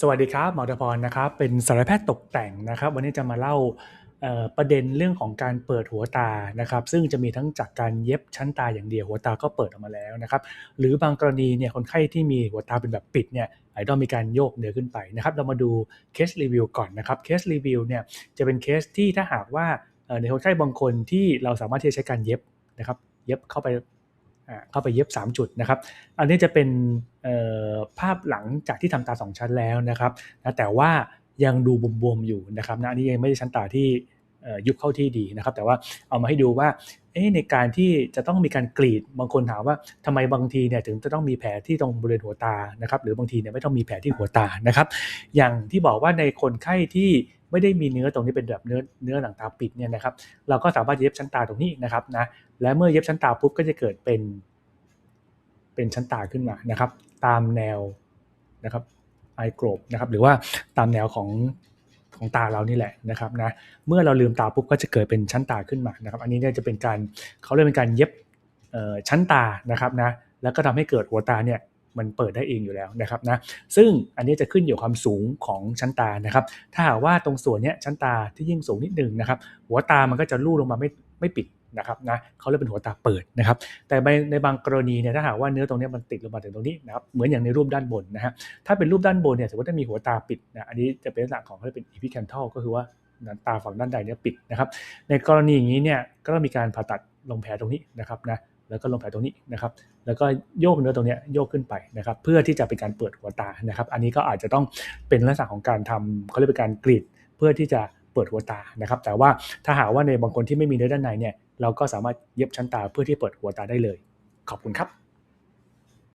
สวัสดีครับหมอตพรนะครับ เป็นศัลยแพทย์ตกแต่งนะครับ วันนี้จะมาเล่าประเด็นเรื่องของการเปิดหัวตานะครับ ซึ่งจะมีทั้งจากการเย็บชั้นตาอย่างเดียวหัวตาก็เปิดออกมาแล้วนะครับ หรือบางกรณีเนี่ยคนไข้ที่มีหัวตาเป็นแบบปิดเนี่ยอาจจะต้องมีการโยกเนื้อขึ้นไปนะครับ เรามาดูเคสรีวิวก่อนนะครับเคสรีวิวเนี่ยจะเป็นเคสที่ถ้าหากว่าในคนไข้บางคนที่เราสามารถที่จะใช้การเย็บนะครับ เย็บเข้าไป เข้าไปเย็บ 3 จุดนะครับ อันนี้จะเป็นภาพหลังจากที่ทำตา 2 ชั้นแล้วนะครับ แต่ว่ายังดูบวมๆอยู่นะครับนะอันนี้ยังไม่ใช่ชั้นตาที่ ยุบเข้าที่ดีนะครับ แต่ว่าเอามาให้ดูว่าเอ๊ในการที่จะต้องมีการกรีดบางคนถามว่าทำไมบางทีเนี่ยถึงจะต้องมีแผลที่ตรงบริเวณหัวตานะครับ หรือบางทีเนี่ยไม่ต้องมีแผลที่หัวตานะครับ อย่างที่บอกว่าในคนไข้ที่ไม่ได้มีเนื้อตรงนี้เป็นแบบเนื้อเนื้อหนังตาปิดเนี่ยนะครับ เราก็สามารถเย็บชั้นตาตรงนี้นะครับนะและเมื่อเย็บชั้นตาปุ๊บก็จะเกิดเป็น เป็นชั้นตาขึ้นมานะครับ ตามแนวนะครับไอกรบนะครับ หรือว่าตามแนวของ ของตาเรานี่แหละนะครับนะเมื่อเราลืมตาปุ๊บก็จะเกิดเป็นชั้นตาขึ้นมานะครับ อันนี้เนี่ยจะเป็นการเขาเรียกเป็นการเย็บเอ่อชั้นตานะครับนะแล้วก็ทำให้เกิดหัวตาเนี่ยมันเปิดได้เองอยู่แล้วนะครับนะซึ่งอันนี้จะขึ้นอยู่ความสูงของชั้นตานะครับ ถ้าหากว่าตรงส่วนเนี้ยชั้นตาที่ยิ่งสูงนิดหนึ่งนะครับ หัวตามันก็จะลู่ลงมาไม่ไม่ปิด นะครับนะเขาเรียกเป็นหัวตาเปิดนะครับ แต่ในบางกรณีเนี่ยถ้าหากว่าเนื้อตรงนี้มันติดลงมาถึงตรงนี้นะครับเหมือนอย่างในรูปด้านบนนะฮะถ้าเป็นรูปด้านบนเนี่ยสมมติถ้ามีหัวตาปิดนะอันนี้จะเป็นลักษณะของเขาเรียกเป็น epicanthal ก็คือว่าตาฝั่งด้านใดเนี่ยปิดนะครับ ในกรณีอย่างนี้เนี่ยก็ต้องมีการผ่าตัดลงแผลตรงนี้นะครับนะแล้วก็ลงแผลตรงนี้นะครับ แล้วก็โยกเนื้อตรงเนี้ยโยกขึ้นไปนะครับ เพื่อที่จะเป็นการเปิดหัวตานะครับ อันนี้ก็อาจจะต้องเป็นลักษณะของการทำเขาเรียกเป็นการกรีดเพื่อที่จะ เปิดหัวตานะครับ แต่ว่าถ้าหากว่าในบางคนที่ไม่มีเนื้อด้านในเนี่ยเราก็สามารถเย็บชั้นตาเพื่อที่เปิดหัวตาได้เลย ขอบคุณครับ